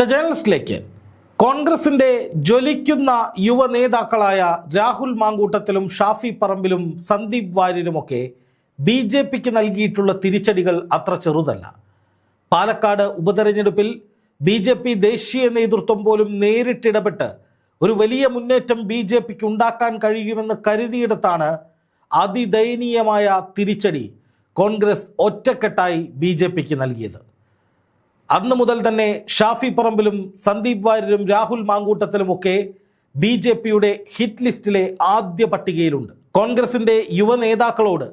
The ജേണലിസ്റ്റിലേക്ക്. കോൺഗ്രസിന്റെ ജ്വലിക്കുന്ന യുവ നേതാക്കളായ രാഹുൽ മാങ്കൂട്ടത്തിലും ഷാഫി പറമ്പിലും സന്ദീപ് വാര്യരുമൊക്കെ ബി ജെ പിക്ക് നൽകിയിട്ടുള്ള തിരിച്ചടികൾ അത്ര ചെറുതല്ല. പാലക്കാട് ഉപതെരഞ്ഞെടുപ്പിൽ ബി ജെ പി ദേശീയ നേതൃത്വം പോലും നേരിട്ടിടപെട്ട് ഒരു വലിയ മുന്നേറ്റം ബി ജെ പിക്ക് ഉണ്ടാക്കാൻ കഴിയുമെന്ന് കരുതിയിടത്താണ് അതിദയനീയമായ തിരിച്ചടി കോൺഗ്രസ് ഒറ്റക്കെട്ടായി ബി ജെ പിക്ക് നൽകിയത്. അന്ന് മുതൽ തന്നെ ഷാഫി പറമ്പിലും സന്ദീപ് വാര്യരും രാഹുൽ മാങ്കൂട്ടത്തിലുമൊക്കെ ബി ജെ പിയുടെ ഹിറ്റ് ലിസ്റ്റിലെ ആദ്യ പട്ടികയിലുണ്ട്. കോൺഗ്രസിന്റെ യുവനേതാക്കളോട്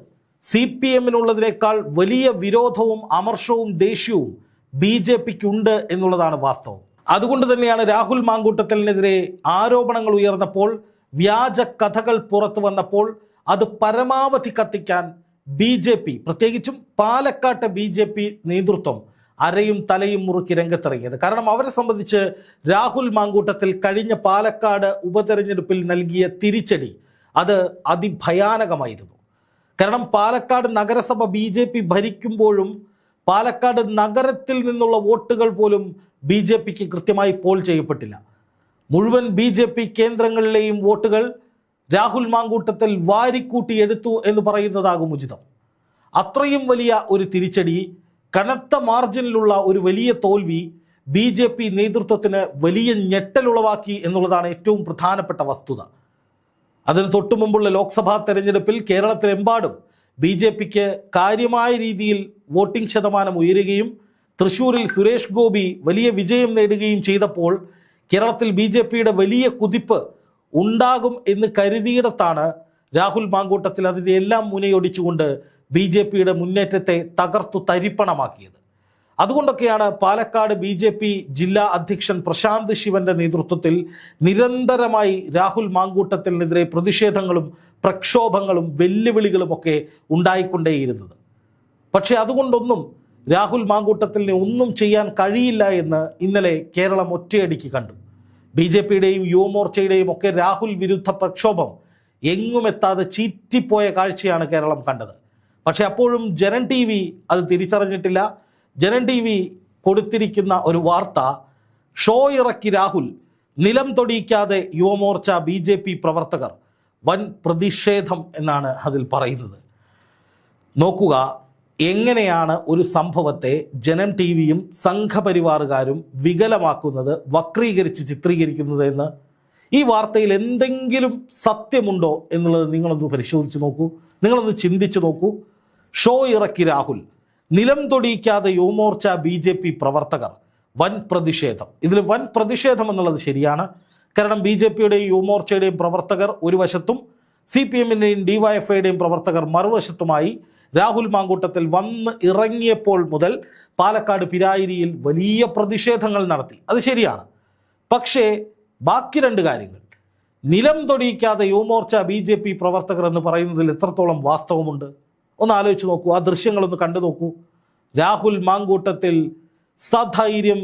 സി പി എമ്മിനുള്ളതിനേക്കാൾ വലിയ വിരോധവും അമർഷവും ദേഷ്യവും ബി ജെ പിക്ക് ഉണ്ട് എന്നുള്ളതാണ് വാസ്തവം. അതുകൊണ്ട് തന്നെയാണ് രാഹുൽ മാങ്കൂട്ടത്തിനെതിരെ ആരോപണങ്ങൾ ഉയർന്നപ്പോൾ വ്യാജ കഥകൾ പുറത്തു വന്നപ്പോൾ അത് പരമാവധി കത്തിക്കാൻ ബി ജെ പി പ്രത്യേകിച്ചും പാലക്കാട്ടെ ബി ജെ പി നേതൃത്വം അരയും തലയും മുറുക്കി രംഗത്തിറങ്ങിയത്. കാരണം അവരെ സംബന്ധിച്ച് രാഹുൽ മാങ്കൂട്ടത്തിൽ കഴിഞ്ഞ പാലക്കാട് ഉപതെരഞ്ഞെടുപ്പിൽ നൽകിയ തിരിച്ചടി അത് അതിഭയാനകമായിരുന്നു. കാരണം പാലക്കാട് നഗരസഭ ബി ജെ പി ഭരിക്കുമ്പോഴും പാലക്കാട് നഗരത്തിൽ നിന്നുള്ള വോട്ടുകൾ പോലും ബി ജെ പിക്ക് കൃത്യമായി പോൾ ചെയ്യപ്പെട്ടില്ല. മുഴുവൻ ബി ജെ പി കേന്ദ്രങ്ങളിലെയും വോട്ടുകൾ രാഹുൽ മാങ്കൂട്ടത്തിൽ വാരിക്കൂട്ടി എടുത്തു എന്ന് പറയുന്നതാകും ഉചിതം. അത്രയും വലിയ ഒരു തിരിച്ചടി കനത്ത മാർജിനിലുള്ള ഒരു വലിയ തോൽവി ബി ജെ പി നേതൃത്വത്തിന് വലിയ ഞെട്ടലുളവാക്കി എന്നുള്ളതാണ് ഏറ്റവും പ്രധാനപ്പെട്ട വസ്തുത. അതിന് തൊട്ടു മുമ്പുള്ള ലോക്സഭാ തെരഞ്ഞെടുപ്പിൽ കേരളത്തിലെമ്പാടും ബി ജെ പിക്ക് കാര്യമായ രീതിയിൽ വോട്ടിംഗ് ശതമാനം ഉയരുകയും തൃശൂരിൽ സുരേഷ് ഗോപി വലിയ വിജയം നേടുകയും ചെയ്തപ്പോൾ കേരളത്തിൽ ബി ജെ പിയുടെ വലിയ കുതിപ്പ് ഉണ്ടാകും എന്ന് കരുതിയിടത്താണ് രാഹുൽ മാങ്കൂട്ടത്തിൽ അതിന്റെ എല്ലാം മുനയൊടിച്ചുകൊണ്ട് ബി ജെ പിയുടെ മുന്നേറ്റത്തെ തകർത്തു തരിപ്പണമാക്കിയത്. അതുകൊണ്ടൊക്കെയാണ് പാലക്കാട് ബി ജെ പി ജില്ലാ അധ്യക്ഷൻ പ്രശാന്ത് ശിവന്റെ നേതൃത്വത്തിൽ നിരന്തരമായി രാഹുൽ മാങ്കൂട്ടത്തിനെതിരെ പ്രതിഷേധങ്ങളും പ്രക്ഷോഭങ്ങളും വെല്ലുവിളികളുമൊക്കെ ഉണ്ടായിക്കൊണ്ടേയിരുന്നത്. പക്ഷേ അതുകൊണ്ടൊന്നും രാഹുൽ മാങ്കൂട്ടത്തിനെ ഒന്നും ചെയ്യാൻ കഴിയില്ല എന്ന് ഇന്നലെ കേരളം ഒറ്റയടിക്ക് കണ്ടു. ബി ജെ പിയുടെയും യുവമോർച്ചയുടെയും ഒക്കെ രാഹുൽ വിരുദ്ധ പ്രക്ഷോഭം എങ്ങുമെത്താതെ ചീറ്റിപ്പോയ കാഴ്ചയാണ് കേരളം കണ്ടത്. പക്ഷെ അപ്പോഴും ജനൻ ടി വി അത് തിരിച്ചറിഞ്ഞിട്ടില്ല. ജനൻ ടി വി കൊടുത്തിരിക്കുന്ന ഒരു വാർത്ത ഷോ ഇറക്കി രാഹുൽ നിലം തൊടിയിക്കാതെ യുവമോർച്ച ബി ജെ പി പ്രവർത്തകർ വൻ പ്രതിഷേധം എന്നാണ് അതിൽ പറയുന്നത്. നോക്കുക എങ്ങനെയാണ് ഒരു സംഭവത്തെ ജനം ടി വിയും സംഘപരിവാറുകാരും വികലമാക്കുന്നത് വക്രീകരിച്ച് ചിത്രീകരിക്കുന്നത് എന്ന്? ഈ വാർത്തയിൽ എന്തെങ്കിലും സത്യമുണ്ടോ എന്നുള്ളത് നിങ്ങളൊന്ന് പരിശോധിച്ച് നോക്കൂ. നിങ്ങളൊന്ന് ചിന്തിച്ചു നോക്കൂ. ഷോ ഇറക്കി രാഹുൽ. നിലം തൊടിയിക്കാതെ യുവമോർച്ച ബി ജെ പി പ്രവർത്തകർ. വൻ പ്രതിഷേധം. ഇതിൽ വൻ പ്രതിഷേധം എന്നുള്ളത് ശരിയാണ്. കാരണം ബി ജെ പിയുടെയും യുവമോർച്ചയുടെയും പ്രവർത്തകർ ഒരു വശത്തും സി പി എമ്മിന്റെയും ഡി വൈ എഫ് ഐയുടെയും പ്രവർത്തകർ മറുവശത്തുമായി രാഹുൽ മാങ്കൂട്ടത്തിൽ വന്ന് ഇറങ്ങിയപ്പോൾ മുതൽ പാലക്കാട് പിരായിരിയിൽ വലിയ പ്രതിഷേധങ്ങൾ നടത്തി. അത് ശരിയാണ്. പക്ഷേ ബാക്കി രണ്ട് കാര്യങ്ങൾ. നിലം തൊടിയിക്കാതെ യുവമോർച്ച ബി ജെ പി പ്രവർത്തകർ എന്ന് പറയുന്നതിൽ എത്രത്തോളം വാസ്തവമുണ്ട്? ഒന്ന് ആലോചിച്ച് നോക്കൂ ആ ദൃശ്യങ്ങളൊന്ന് കണ്ടു നോക്കൂ. രാഹുൽ മാങ്കൂട്ടത്തിൽ സധൈര്യം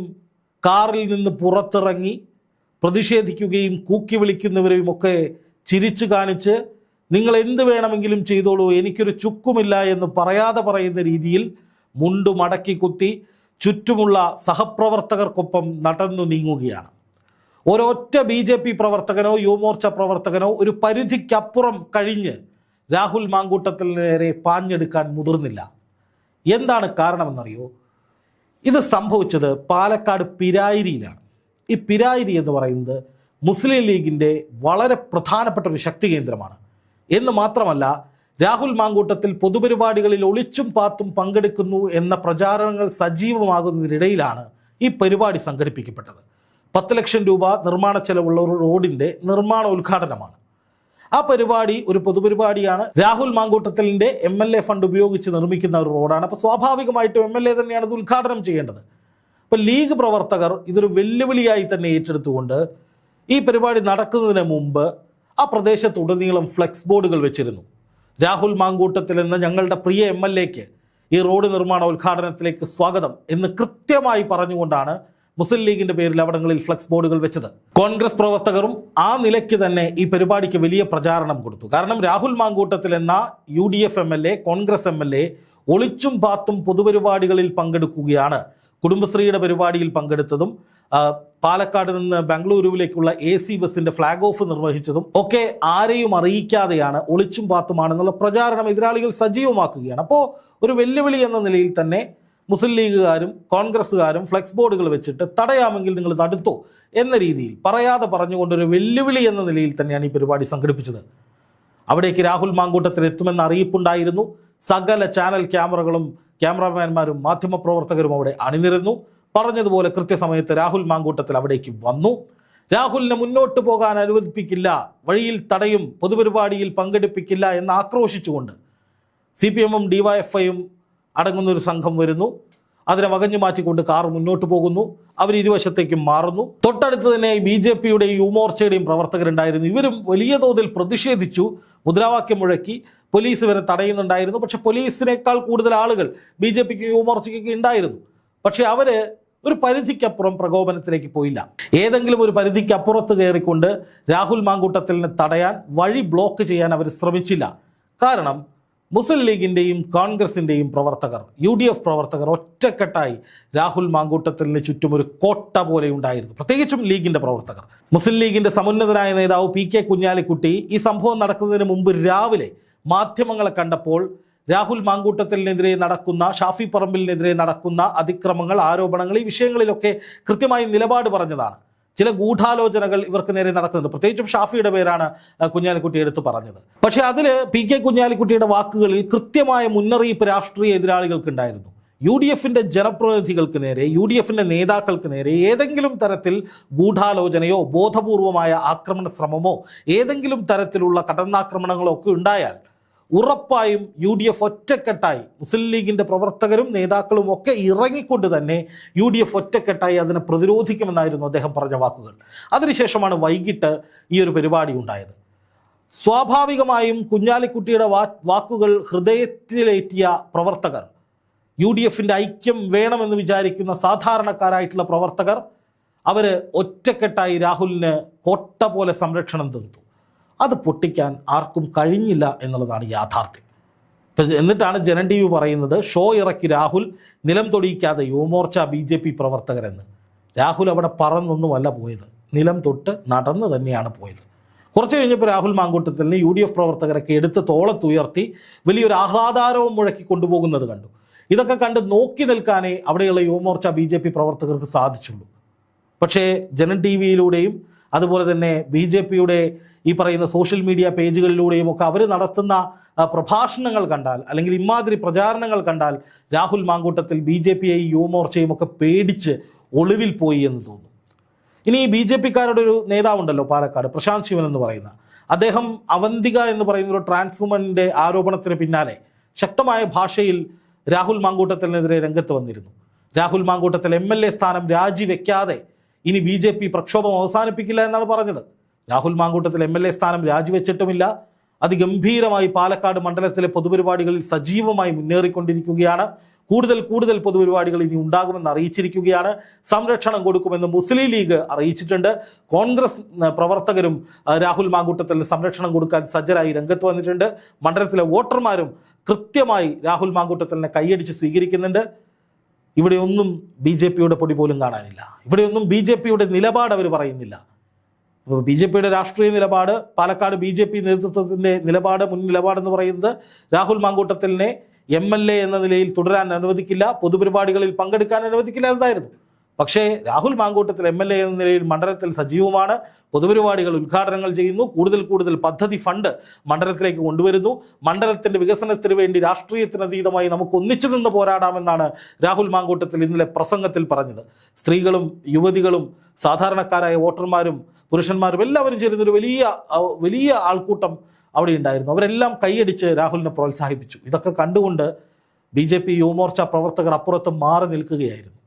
കാറിൽ നിന്ന് പുറത്തിറങ്ങി പ്രതിഷേധിക്കുകയും കൂക്കി വിളിക്കുന്നവരെയും ഒക്കെ ചിരിച്ചു കാണിച്ച് നിങ്ങൾ എന്ത് വേണമെങ്കിലും ചെയ്തോളൂ എനിക്കൊരു ചുക്കുമില്ല എന്ന് പറയാതെ പറയുന്ന രീതിയിൽ മുണ്ടു മടക്കി കുത്തി ചുറ്റുമുള്ള സഹപ്രവർത്തകർക്കൊപ്പം നടന്നു നീങ്ങുകയാണ്. ഒരൊറ്റ ബി പ്രവർത്തകനോ യുവമോർച്ച പ്രവർത്തകനോ ഒരു പരിധിക്കപ്പുറം കഴിഞ്ഞ് രാഹുൽ മാങ്കൂട്ടത്തിൽ നേരെ പാഞ്ഞെടുക്കാൻ മുതിർന്നില്ല. എന്താണ് കാരണമെന്നറിയോ? ഇത് സംഭവിച്ചത് പാലക്കാട് പിരായിരിയിലാണ്. ഈ പിരായിരി എന്ന് പറയുന്നത് മുസ്ലിം ലീഗിന്റെ വളരെ പ്രധാനപ്പെട്ട ഒരു ശക്തി കേന്ദ്രമാണ്. എന്ന് മാത്രമല്ല രാഹുൽ മാങ്കൂട്ടത്തിൽ പൊതുപരിപാടികളിൽ ഒളിച്ചും പാത്തും പങ്കെടുക്കുന്നു എന്ന പ്രചാരണങ്ങൾ സജീവമാകുന്നതിനിടയിലാണ് ഈ പരിപാടി സംഘടിപ്പിക്കപ്പെട്ടത്. പത്ത് ലക്ഷം രൂപ നിർമ്മാണ ചെലവുള്ള ഒരു റോഡിന്റെ നിർമ്മാണ ഉദ്ഘാടനമാണ്. ആ പരിപാടി ഒരു പൊതുപരിപാടിയാണ്. രാഹുൽ മാങ്കൂട്ടത്തലിന്റെ എം എൽ എ ഫണ്ട് ഉപയോഗിച്ച് നിർമ്മിക്കുന്ന ഒരു റോഡാണ്. അപ്പോൾ സ്വാഭാവികമായിട്ടും എം എൽ എ തന്നെയാണ് അത് ഉദ്ഘാടനം ചെയ്യേണ്ടത്. അപ്പോൾ ലീഗ് പ്രവർത്തകർ ഇതൊരു വെല്ലുവിളിയായി തന്നെ ഏറ്റെടുത്തുകൊണ്ട് ഈ പരിപാടി നടക്കുന്നതിന് മുമ്പ് ആ പ്രദേശത്തുടനീളം ഫ്ലെക്സ് ബോർഡുകൾ വെച്ചിരുന്നു. രാഹുൽ മാങ്കൂട്ടത്തിൽ എന്ന ഞങ്ങളുടെ പ്രിയ എം എൽ എക്ക് ഈ റോഡ് നിർമ്മാണ ഉദ്ഘാടനത്തിലേക്ക് സ്വാഗതം എന്ന് കൃത്യമായി പറഞ്ഞുകൊണ്ടാണ് മുസ്ലിം ലീഗിന്റെ പേരിൽ അവിടങ്ങളിൽ ഫ്ലക്സ് ബോർഡുകൾ വെച്ചത്. കോൺഗ്രസ് പ്രവർത്തകരും ആ നിലയ്ക്ക് തന്നെ ഈ പരിപാടിക്ക് വലിയ പ്രചാരണം കൊടുത്തു. കാരണം രാഹുൽ മാങ്കൂട്ടത്തിൽ എന്ന U D F M L A Congress M L A ഒളിച്ചും പാത്തും പൊതുപരിപാടികളിൽ പങ്കെടുക്കുകയാണ്. കുടുംബശ്രീയുടെ പരിപാടിയിൽ പങ്കെടുത്തതും പാലക്കാട് നിന്ന് ബംഗളൂരുവിലേക്കുള്ള എ സി ബസിന്റെ ഫ്ലാഗ് ഓഫ് നിർവഹിച്ചതും ഒക്കെ ആരെയും അറിയിക്കാതെയാണ് ഒളിച്ചും പാത്തുമാണെന്നുള്ള പ്രചാരണം എതിരാളികൾ സജീവമാക്കുകയാണ്. അപ്പോൾ ഒരു വെല്ലുവിളി എന്ന നിലയിൽ തന്നെ മുസ്ലിം ലീഗുകാരും കോൺഗ്രസ്സുകാരും ഫ്ലെക്സ് ബോർഡുകൾ വെച്ചിട്ട് തടയാമെങ്കിൽ നിങ്ങൾ തടുത്തോ എന്ന രീതിയിൽ പറയാതെ പറഞ്ഞുകൊണ്ടൊരു വെല്ലുവിളി എന്ന നിലയിൽ തന്നെയാണ് ഈ പരിപാടി സംഘടിപ്പിച്ചത്. അവിടേക്ക് രാഹുൽ മാങ്കൂട്ടത്തിൽ എത്തുമെന്ന അറിയിപ്പുണ്ടായിരുന്നു. സകല ചാനൽ ക്യാമറകളും ക്യാമറാമാൻമാരും മാധ്യമപ്രവർത്തകരും അവിടെ അണിനിരുന്നു. പറഞ്ഞതുപോലെ കൃത്യസമയത്ത് രാഹുൽ മാങ്കൂട്ടത്തിൽ അവിടേക്ക് വന്നു. രാഹുലിനെ മുന്നോട്ട് പോകാൻ അനുവദിപ്പിക്കില്ല വഴിയിൽ തടയും പൊതുപരിപാടിയിൽ പങ്കെടുപ്പിക്കില്ല എന്ന് ആക്രോശിച്ചുകൊണ്ട് സി പി എമ്മും ഡിവൈഎഫ്ഐയും അടങ്ങുന്ന ഒരു സംഘം വരുന്നു. അതിനെ വകഞ്ഞു മാറ്റിക്കൊണ്ട് കാർ മുന്നോട്ട് പോകുന്നു. അവർ ഇരുവശത്തേക്കും മാറുന്നു. തൊട്ടടുത്ത് തന്നെ ബി ജെ പിയുടെയും യുവമോർച്ചയുടെയും പ്രവർത്തകരുണ്ടായിരുന്നു. ഇവരും വലിയ തോതിൽ പ്രതിഷേധിച്ചു. മുദ്രാവാക്യം മുഴക്കി പോലീസ് ഇവരെ തടയുന്നുണ്ടായിരുന്നു. പക്ഷെ പോലീസിനേക്കാൾ കൂടുതൽ ആളുകൾ ബി ജെ പിക്ക് യുവമോർച്ചയ്ക്കൊക്കെ ഉണ്ടായിരുന്നു. പക്ഷെ അവർ ഒരു പരിധിക്കപ്പുറം പ്രകോപനത്തിലേക്ക് പോയില്ല. ഏതെങ്കിലും ഒരു പരിധിക്കപ്പുറത്ത് കയറിക്കൊണ്ട് രാഹുൽ മാങ്കൂട്ടത്തിലിനെ തടയാൻ വഴി ബ്ലോക്ക് ചെയ്യാൻ അവർ ശ്രമിച്ചില്ല. കാരണം മുസ്ലിം ലീഗിന്റെയും കോൺഗ്രസിന്റെയും പ്രവർത്തകർ യു ഡി എഫ് പ്രവർത്തകർ ഒറ്റക്കെട്ടായി രാഹുൽ മാങ്കൂട്ടത്തിന് ചുറ്റും ഒരു കോട്ട പോലെ ഉണ്ടായിരുന്നു. പ്രത്യേകിച്ചും ലീഗിന്റെ പ്രവർത്തകർ. മുസ്ലിം ലീഗിന്റെ സമുന്നതനായ നേതാവ് പി കെ കുഞ്ഞാലിക്കുട്ടി ഈ സംഭവം നടക്കുന്നതിന് മുമ്പ് രാവിലെ മാധ്യമങ്ങളെ കണ്ടപ്പോൾ രാഹുൽ മാങ്കൂട്ടത്തിനെതിരെ നടക്കുന്ന ഷാഫി പറമ്പിലിനെതിരെ നടക്കുന്ന അതിക്രമങ്ങൾ ആരോപണങ്ങൾ ഈ വിഷയങ്ങളിലൊക്കെ കൃത്യമായി നിലപാട് പറഞ്ഞതാണ്. ചില ഗൂഢാലോചനകൾ ഇവർക്ക് നേരെ നടക്കുന്നുണ്ട് പ്രത്യേകിച്ചും ഷാഫിയുടെ പേരാണ് കുഞ്ഞാലിക്കുട്ടി എടുത്തു പറഞ്ഞത്. പക്ഷേ അതിൽ പി കെ കുഞ്ഞാലിക്കുട്ടിയുടെ വാക്കുകളിൽ കൃത്യമായ മുന്നറിയിപ്പ് രാഷ്ട്രീയ എതിരാളികൾക്കുണ്ടായിരുന്നു. യു ഡി എഫിന്റെ ജനപ്രതിനിധികൾക്ക് നേരെ യു ഡി എഫിന്റെ നേതാക്കൾക്ക് നേരെ ഏതെങ്കിലും തരത്തിൽ ഗൂഢാലോചനയോ ബോധപൂർവമായ ആക്രമണ ശ്രമമോ ഏതെങ്കിലും തരത്തിലുള്ള കടന്നാക്രമണങ്ങളോ ഒക്കെ ഉണ്ടായാൽ ഉറപ്പായും യു ഡി എഫ് ഒറ്റക്കെട്ടായി. മുസ്ലിം ലീഗിന്റെ പ്രവർത്തകരും നേതാക്കളും ഒക്കെ ഇറങ്ങിക്കൊണ്ട് തന്നെ യു ഡി എഫ് ഒറ്റക്കെട്ടായി അതിനെ പ്രതിരോധിക്കുമെന്നായിരുന്നു അദ്ദേഹം പറഞ്ഞ വാക്കുകൾ. അതിനുശേഷമാണ് വൈകിട്ട് ഈ ഒരു പരിപാടി ഉണ്ടായത്. സ്വാഭാവികമായും കുഞ്ഞാലിക്കുട്ടിയുടെ വാക്കുകൾ ഹൃദയത്തിലേറ്റിയ പ്രവർത്തകർ യു ഡി എഫിന്റെ ഐക്യം വേണമെന്ന് വിചാരിക്കുന്ന സാധാരണക്കാരായിട്ടുള്ള പ്രവർത്തകർ അവർ ഒറ്റക്കെട്ടായി രാഹുലിന് കോട്ട പോലെ സംരക്ഷണം തീർത്തു അത് പൊട്ടിക്കാൻ ആർക്കും കഴിഞ്ഞില്ല എന്നുള്ളതാണ് യാഥാർത്ഥ്യം. എന്നിട്ടാണ് ജനൻ ടി വി പറയുന്നത് ഷോ ഇറക്കി രാഹുൽ നിലം തൊടിയിക്കാതെ യുവമോർച്ച ബി ജെ പി പ്രവർത്തകരെന്ന്. രാഹുൽ അവിടെ പറന്നൊന്നുമല്ല പോയത്. നിലം തൊട്ട് നടന്ന് തന്നെയാണ് പോയത്. കുറച്ച് കഴിഞ്ഞപ്പോൾ രാഹുൽ മാങ്കൂട്ടത്തിന് യു ഡി എഫ് പ്രവർത്തകരൊക്കെ എടുത്ത് തോളത്തുയർത്തി വലിയൊരു ആഹ്ലാദാരവും മുഴക്കി കൊണ്ടുപോകുന്നത് കണ്ടു. ഇതൊക്കെ കണ്ട് നോക്കി നിൽക്കാനേ അവിടെയുള്ള യുവമോർച്ച ബി പ്രവർത്തകർക്ക് സാധിച്ചുള്ളൂ. പക്ഷേ ജനൻ ടി വിയിലൂടെയും അതുപോലെ തന്നെ ബി ജെ പിയുടെ ഈ പറയുന്ന സോഷ്യൽ മീഡിയ പേജുകളിലൂടെയും ഒക്കെ അവർ നടത്തുന്ന പ്രഭാഷണങ്ങൾ കണ്ടാൽ അല്ലെങ്കിൽ ഇമാതിരി പ്രചാരണങ്ങൾ കണ്ടാൽ രാഹുൽ മാങ്കൂട്ടത്തിൽ ബി ജെ പിയെയും ഒക്കെ പേടിച്ച് ഒളിവിൽ പോയി എന്ന് തോന്നുന്നു ഇനി ബി ജെ പിക്കാരുടെ ഒരു നേതാവുണ്ടല്ലോ പാലക്കാട് പ്രശാന്ത് ശിവൻ എന്ന് പറയുന്ന. അദ്ദേഹം അവന്തിക എന്ന് പറയുന്ന ഒരു ട്രാൻസ്വുമന്റെ ആരോപണത്തിന് പിന്നാലെ ശക്തമായ ഭാഷയിൽ രാഹുൽ മാങ്കൂട്ടത്തിനെതിരെ രംഗത്ത് വന്നിരുന്നു. Rahul Mamkootathil M L A സ്ഥാനം രാജിവെക്കാതെ ഇനി ബി ജെ പി പ്രക്ഷോഭം അവസാനിപ്പിക്കില്ല എന്നാണ് പറഞ്ഞത്. Rahul Mamkootathil M L A സ്ഥാനം രാജിവെച്ചിട്ടുമില്ല. അതിഗംഭീരമായി പാലക്കാട് മണ്ഡലത്തിലെ പൊതുപരിപാടികളിൽ സജീവമായി മുന്നേറിക്കൊണ്ടിരിക്കുകയാണ്. കൂടുതൽ കൂടുതൽ പൊതുപരിപാടികൾ ഇനി ഉണ്ടാകുമെന്ന് അറിയിച്ചിരിക്കുകയാണ്. സംരക്ഷണം കൊടുക്കുമെന്ന് മുസ്ലിം ലീഗ് അറിയിച്ചിട്ടുണ്ട്. കോൺഗ്രസ് പ്രവർത്തകരും രാഹുൽ മാങ്കൂട്ടത്തിൽ സംരക്ഷണം കൊടുക്കാൻ സജ്ജരായി രംഗത്ത് വന്നിട്ടുണ്ട്. മണ്ഡലത്തിലെ വോട്ടർമാരും കൃത്യമായി രാഹുൽ മാങ്കൂട്ടത്തിനെ കൈയടിച്ച് സ്വീകരിക്കുന്നുണ്ട്. ഇവിടെയൊന്നും ബി ജെ പിയുടെ പൊടി പോലും കാണാനില്ല. ഇവിടെയൊന്നും ബി ജെ പിയുടെ നിലപാട് അവർ പറയുന്നില്ല. ബി ജെ പിയുടെ രാഷ്ട്രീയ നിലപാട് പാലക്കാട് ബി ജെ പി നേതൃത്വത്തിന്റെ നിലപാട് മുൻ നിലപാടെന്ന് പറയുന്നത് രാഹുൽ മാങ്കൂട്ടത്തിലിനെ എം എൽ എ എന്ന നിലയിൽ തുടരാൻ അനുവദിക്കില്ല പൊതുപരിപാടികളിൽ പങ്കെടുക്കാൻ അനുവദിക്കില്ല എന്നതായിരുന്നു പക്ഷേ Rahul Mamkootathil M L A എന്ന നിലയിൽ മണ്ഡലത്തിൽ സജീവമാണ്. പൊതുപരിപാടികൾ ഉദ്ഘാടനങ്ങൾ ചെയ്യുന്നു. കൂടുതൽ കൂടുതൽ പദ്ധതി ഫണ്ട് മണ്ഡലത്തിലേക്ക് കൊണ്ടുവരുന്നു. മണ്ഡലത്തിന്റെ വികസനത്തിന് വേണ്ടി രാഷ്ട്രീയത്തിനതീതമായി നമുക്ക് ഒന്നിച്ചു നിന്ന് പോരാടാമെന്നാണ് രാഹുൽ മാങ്കൂട്ടത്തിൽ ഇന്നലെ പ്രസംഗത്തിൽ പറഞ്ഞത്. സ്ത്രീകളും യുവതികളും സാധാരണക്കാരായ വോട്ടർമാരും പുരുഷന്മാരും എല്ലാവരും ചേരുന്നൊരു വലിയ വലിയ ആൾക്കൂട്ടം അവിടെ ഉണ്ടായിരുന്നു അവരെല്ലാം കൈയടിച്ച് രാഹുലിനെ പ്രോത്സാഹിപ്പിച്ചു. ഇതൊക്കെ കണ്ടുകൊണ്ട് ബി ജെ പി യുവമോർച്ച പ്രവർത്തകർ അപ്പുറത്ത് മാറി നിൽക്കുകയായിരുന്നു.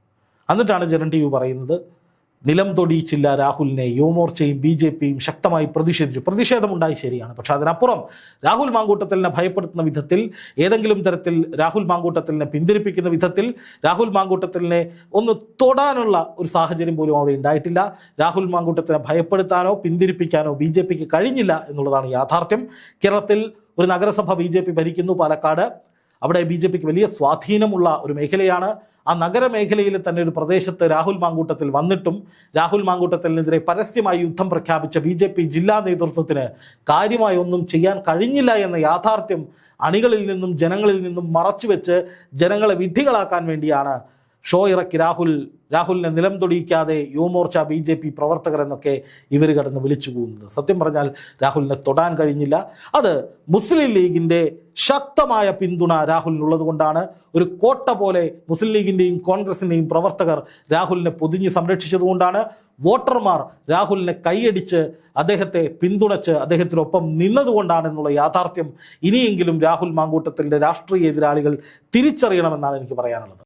എന്നിട്ടാണ് ജനൻ ടി വി പറയുന്നത്. നിലം തൊടിയിച്ചില്ല രാഹുലിനെ. യുവമോർച്ചയും ബി ജെ പിയും ശക്തമായി പ്രതിഷേധിച്ചു. പ്രതിഷേധമുണ്ടായി ശരിയാണ്. പക്ഷെ അതിനപ്പുറം രാഹുൽ മാങ്കൂട്ടത്തിലിനെ ഭയപ്പെടുത്തുന്ന വിധത്തിൽ ഏതെങ്കിലും തരത്തിൽ രാഹുൽ മാങ്കൂട്ടത്തിലിനെ പിന്തിരിപ്പിക്കുന്ന വിധത്തിൽ രാഹുൽ മാങ്കൂട്ടത്തിലിനെ ഒന്ന് തൊടാനുള്ള ഒരു സാഹചര്യം പോലും അവിടെ ഉണ്ടായിട്ടില്ല. രാഹുൽ മാങ്കൂട്ടത്തിനെ ഭയപ്പെടുത്താനോ പിന്തിരിപ്പിക്കാനോ ബി ജെ പിക്ക് കഴിഞ്ഞില്ല എന്നുള്ളതാണ് യാഥാർത്ഥ്യം. കേരളത്തിൽ ഒരു നഗരസഭ ബി ഭരിക്കുന്നു പാലക്കാട്. അവിടെ ബി ജെ പിക്ക് വലിയ സ്വാധീനമുള്ള ഒരു മേഖലയാണ്. ആ നഗരമേഖലയിൽ തന്നെ ഒരു പ്രദേശത്ത് രാഹുൽ മാങ്കൂട്ടത്തിൽ വന്നിട്ടും രാഹുൽ മാങ്കൂട്ടത്തിനെതിരെ പരസ്യമായി യുദ്ധം പ്രഖ്യാപിച്ച ബി ജെ പി ജില്ലാ നേതൃത്വത്തിന് കാര്യമായി ഒന്നും ചെയ്യാൻ കഴിഞ്ഞില്ല എന്ന യാഥാർത്ഥ്യം അണികളിൽ നിന്നും ജനങ്ങളിൽ നിന്നും മറച്ചുവെച്ച് ജനങ്ങളെ വിഡ്ഢികളാക്കാൻ വേണ്ടിയാണ് ഷോ ഇറക്കി രാഹുൽ രാഹുലിനെ നിലം തൊടിയിക്കാതെ യുവമോർച്ച ബി ജെ പി പ്രവർത്തകർ എന്നൊക്കെ ഇവർ കടന്ന് വിളിച്ചു പോകുന്നത് സത്യം പറഞ്ഞാൽ രാഹുലിനെ തൊടാൻ കഴിഞ്ഞില്ല. അത് മുസ്ലിം ലീഗിന്റെ ശക്തമായ പിന്തുണ രാഹുലിനുള്ളത് കൊണ്ടാണ്. ഒരു കോട്ട പോലെ മുസ്ലിം ലീഗിന്റെയും കോൺഗ്രസിന്റെയും പ്രവർത്തകർ രാഹുലിനെ പൊതിഞ്ഞ് സംരക്ഷിച്ചതുകൊണ്ടാണ് വോട്ടർമാർ രാഹുലിനെ കൈയടിച്ച് അദ്ദേഹത്തെ പിന്തുണച്ച് അദ്ദേഹത്തിനൊപ്പം നിന്നതുകൊണ്ടാണെന്നുള്ള യാഥാർത്ഥ്യം ഇനിയെങ്കിലും രാഹുൽ മാങ്കൂട്ടത്തിന്റെ രാഷ്ട്രീയ എതിരാളികൾ തിരിച്ചറിയണമെന്നാണ് എനിക്ക് പറയാനുള്ളത്.